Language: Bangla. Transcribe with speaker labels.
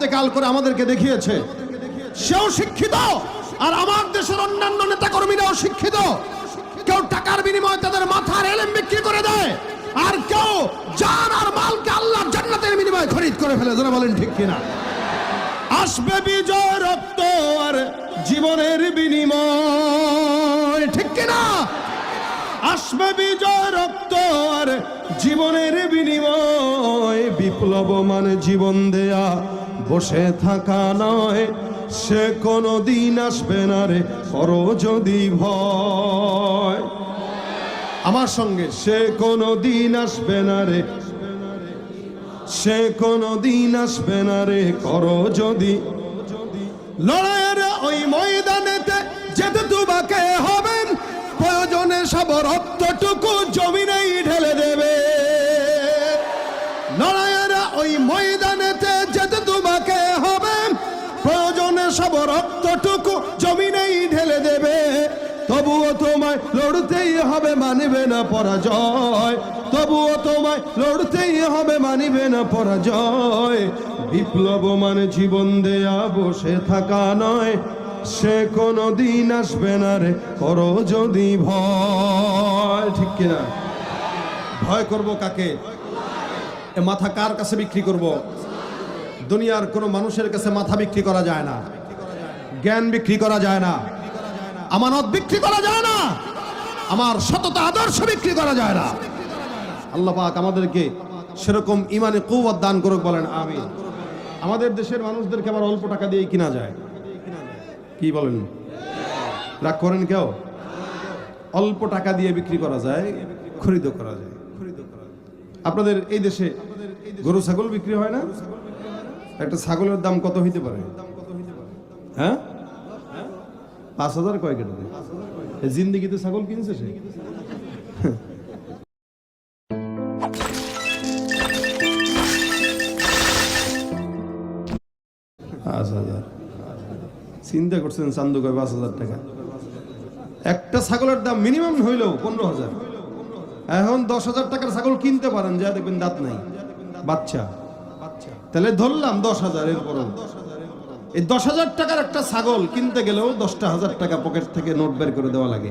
Speaker 1: ইন্তেকাল করে আমাদেরকে দেখিয়েছে। সেও শিক্ষিত, আর আমার দেশের অন্যান্য নেতাকর্মীরাও শিক্ষিত। কেউ টাকার বিনিময়ে তাদের মাথার এলেম বিক্রি করে দেয়, আর কেউ জান আর মালকে আল্লাহর জান্নাতের বিনিময়ে খরিদ করে ফেলে। যারা বলেন ঠিক কিনা? আসবে বিজয় রক্ত আর জীবনের বিনিময়। ঠিক কিনা? আসবে বিজয় রক্ত আর জীবনের বিনিময়। বিপ্লব মানে জীবন দেয়া বসে থাকা নয়, সে কোনো দিন আসবে না রে, করো যদি ভয়। আমার সঙ্গে, সে কোনো দিন আসবে না রে, সে কোনো দিন আসবে না রে, করো যদি। লড়াইয়ের ওই ময়দানেতে লড়তেই হবে, মানিবে না পরাজয়। তবুও তোমায় লড়তেই হবে, মানিবে না পরাজয়। বিপ্লব মানে জীবন দেয়া, বসে থাকা নয়। সে কোনো দিন আসবে না রে, করো যদি ভয়। ঠিক কিনা? ভয় করব কাকে? মাথা কার কাছে বিক্রি করব? দুনিয়ার কোনো মানুষের কাছে মাথা বিক্রি করা যায় না। জ্ঞান বিক্রি করা যায় না। আমানত বিক্রি করা যায় না। আমার সততা আদর্শ বিক্রি করা যায় না। আল্লাহ পাক আমাদেরকে সেরকম ইমানে কৌয়াত দান করুক বলেন আমি আমাদের দেশের মানুষদেরকে আবার অল্প টাকা দিয়ে কিনা যায়। কি বলেন? রাগ করেন কেউ? অল্প টাকা দিয়ে বিক্রি করা যায়, খরিদ করা যায়। আপনাদের এই দেশে গরু, ছাগল বিক্রি হয় না? একটা ছাগলের দাম কত হইতে পারে? হ্যাঁ? পাঁচ হাজার কয় কেটে দেয় এই জিন্দিগিতে ছাগল কিনছে সে? পাঁচ হাজার। চিন্তা করছেন চান্দু কয় পাঁচ হাজার টাকা। একটা ছাগলের দাম মিনিমাম হইলেও পনেরো হাজার। এখন দশ হাজার টাকার ছাগল কিনতে পারেন, যা দেখবেন দাঁত নাই। বাচ্চা। তাহলে ধরলাম দশ হাজার এরপর এই দশ হাজার টাকার একটা ছাগল কিনতে গেলেও দশটা হাজার টাকা পকেট থেকে নোট বের করে দেওয়া লাগে।